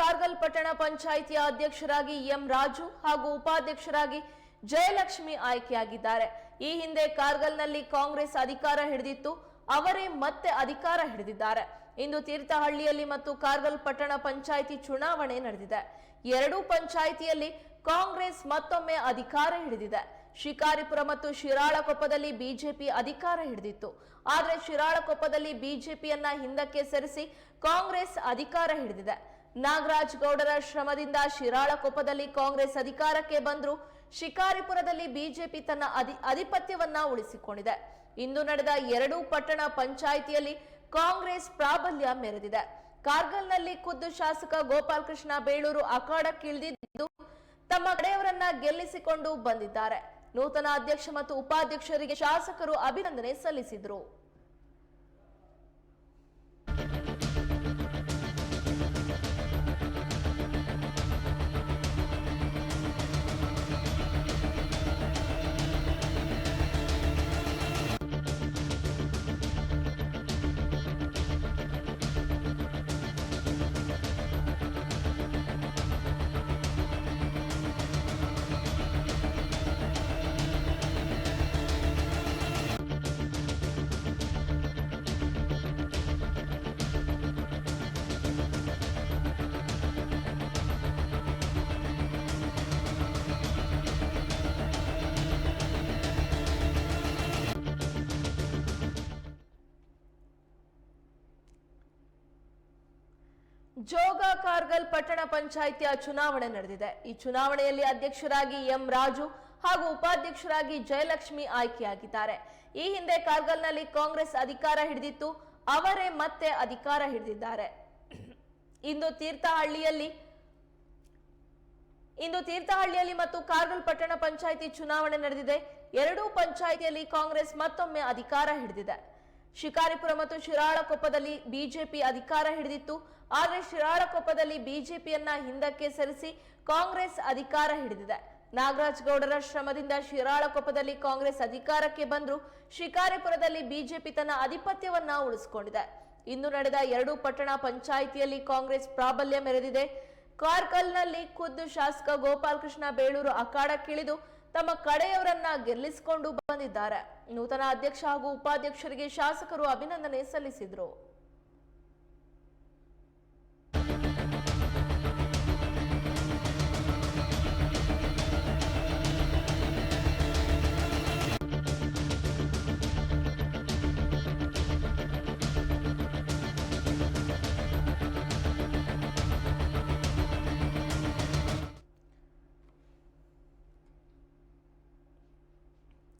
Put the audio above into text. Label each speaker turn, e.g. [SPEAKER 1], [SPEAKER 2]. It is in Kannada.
[SPEAKER 1] ಕಾರ್ಗಲ್ ಪಟ್ಟಣ ಪಂಚಾಯಿತಿಯ ಅಧ್ಯಕ್ಷರಾಗಿ ಎಂ ರಾಜು ಹಾಗೂ ಉಪಾಧ್ಯಕ್ಷರಾಗಿ ಜಯಲಕ್ಷ್ಮಿ ಆಯ್ಕೆಯಾಗಿದ್ದಾರೆ. ಈ ಹಿಂದೆ ಕಾರ್ಗಲ್ನಲ್ಲಿ ಕಾಂಗ್ರೆಸ್ ಅಧಿಕಾರ ಹಿಡಿದಿತ್ತು, ಅವರೇ ಮತ್ತೆ ಅಧಿಕಾರ ಹಿಡಿದಿದ್ದಾರೆ. ಇಂದು ತೀರ್ಥಹಳ್ಳಿಯಲ್ಲಿ ಮತ್ತು ಕಾರ್ಗಲ್ ಪಟ್ಟಣ ಪಂಚಾಯಿತಿ ಚುನಾವಣೆ ನಡೆದಿದೆ. ಎರಡೂ ಪಂಚಾಯಿತಿಯಲ್ಲಿ ಕಾಂಗ್ರೆಸ್ ಮತ್ತೊಮ್ಮೆ ಅಧಿಕಾರ ಹಿಡಿದಿದೆ. ಶಿಕಾರಿಪುರ ಮತ್ತು ಶಿರಾಳಕೊಪ್ಪದಲ್ಲಿ ಬಿಜೆಪಿ ಅಧಿಕಾರ ಹಿಡಿದಿತ್ತು. ಆದರೆ ಶಿರಾಳಕೊಪ್ಪದಲ್ಲಿ ಬಿಜೆಪಿಯನ್ನ ಹಿಂದಕ್ಕೆ ಸರಿಸಿ ಕಾಂಗ್ರೆಸ್ ಅಧಿಕಾರ ಹಿಡಿದಿದೆ. ನಾಗರಾಜ್ ಗೌಡರ ಶ್ರಮದಿಂದ ಶಿರಾಳಕೊಪ್ಪದಲ್ಲಿ ಕಾಂಗ್ರೆಸ್ ಅಧಿಕಾರಕ್ಕೆ ಬಂದ್ರು ಶಿಕಾರಿಪುರದಲ್ಲಿ ಬಿಜೆಪಿ ತನ್ನ ಅಧಿ, ಅಧಿಪತ್ಯವನ್ನ ಉಳಿಸಿಕೊಂಡಿದೆ. ಇಂದು ನಡೆದ ಎರಡೂ ಪಟ್ಟಣ ಪಂಚಾಯಿತಿಯಲ್ಲಿ ಕಾಂಗ್ರೆಸ್ ಪ್ರಾಬಲ್ಯ ಮೆರೆದಿದೆ. ಕಾರ್ಗಲ್ನಲ್ಲಿ ಖುದ್ದು ಶಾಸಕ ಗೋಪಾಲ್ ಕೃಷ್ಣ ಬೇಳೂರು ಅಖಾಡಕ್ಕಿಳಿದಿದ್ದು ತಮ್ಮ ಕಡೆಯವರನ್ನ ಗೆಲ್ಲಿಸಿಕೊಂಡು ಬಂದಿದ್ದಾರೆ. ನೂತನ ಅಧ್ಯಕ್ಷ ಮತ್ತು ಉಪಾಧ್ಯಕ್ಷರಿಗೆ ಶಾಸಕರು ಅಭಿನಂದನೆ ಸಲ್ಲಿಸಿದರು. ಜೋಗ ಕಾರ್ಗಲ್ ಪಟ್ಟಣ ಪಂಚಾಯಿತಿಯ ಚುನಾವಣೆ ನಡೆದಿದೆ. ಈ ಚುನಾವಣೆಯಲ್ಲಿ ಅಧ್ಯಕ್ಷರಾಗಿ ಎಂ ರಾಜು ಹಾಗೂ ಉಪಾಧ್ಯಕ್ಷರಾಗಿ ಜಯಲಕ್ಷ್ಮಿ ಆಯ್ಕೆಯಾಗಿದ್ದಾರೆ. ಈ ಹಿಂದೆ ಕಾರ್ಗಲ್ನಲ್ಲಿ ಕಾಂಗ್ರೆಸ್ ಅಧಿಕಾರ ಹಿಡಿದಿತ್ತು, ಅವರೇ ಮತ್ತೆ ಅಧಿಕಾರ ಹಿಡಿದಿದ್ದಾರೆ. ಇಂದು ತೀರ್ಥಹಳ್ಳಿಯಲ್ಲಿ ಇಂದು ತೀರ್ಥಹಳ್ಳಿಯಲ್ಲಿ ಮತ್ತು ಕಾರ್ಗಲ್ ಪಟ್ಟಣ ಪಂಚಾಯಿತಿ ಚುನಾವಣೆ ನಡೆದಿದೆ. ಎರಡೂ ಪಂಚಾಯಿತಿಯಲ್ಲಿ ಕಾಂಗ್ರೆಸ್ ಮತ್ತೊಮ್ಮೆ ಅಧಿಕಾರ ಹಿಡಿದಿದೆ. ಶಿಕಾರಿಪುರ ಮತ್ತು ಶಿರಾಳಕೊಪ್ಪದಲ್ಲಿ ಬಿಜೆಪಿ ಅಧಿಕಾರ ಹಿಡಿದಿತ್ತು. ಆದರೆ ಶಿರಾಳಕೊಪ್ಪದಲ್ಲಿ ಬಿಜೆಪಿಯನ್ನ ಹಿಂದಕ್ಕೆ ಸರಿಸಿ ಕಾಂಗ್ರೆಸ್ ಅಧಿಕಾರ ಹಿಡಿದಿದೆ. ನಾಗರಾಜ್ ಗೌಡರ ಶ್ರಮದಿಂದ ಶಿರಾಳಕೊಪ್ಪದಲ್ಲಿ ಕಾಂಗ್ರೆಸ್ ಅಧಿಕಾರಕ್ಕೆ ಬಂದ್ರು ಶಿಕಾರಿಪುರದಲ್ಲಿ ಬಿಜೆಪಿ ತನ್ನ ಅಧಿಪತ್ಯವನ್ನ ಉಳಿಸಿಕೊಂಡಿದೆ. ಇಂದು ನಡೆದ ಎರಡು ಪಟ್ಟಣ ಪಂಚಾಯಿತಿಯಲ್ಲಿ ಕಾಂಗ್ರೆಸ್ ಪ್ರಾಬಲ್ಯ ಮೆರೆದಿದೆ. ಕಾರ್ಕಲ್ನಲ್ಲಿ ಖುದ್ದು ಶಾಸಕ ಗೋಪಾಲಕೃಷ್ಣ ಬೇಳೂರು ಅಖಾಡಕ್ಕಿಳಿದು ತಮ್ಮ ಕಡೆಯವರನ್ನ ಗೆಲ್ಲಿಸಿಕೊಂಡು ಬಂದಿದ್ದಾರೆ. ನೂತನ ಅಧ್ಯಕ್ಷ ಹಾಗೂ ಉಪಾಧ್ಯಕ್ಷರಿಗೆ ಶಾಸಕರು ಅಭಿನಂದನೆ ಸಲ್ಲಿಸಿದರು.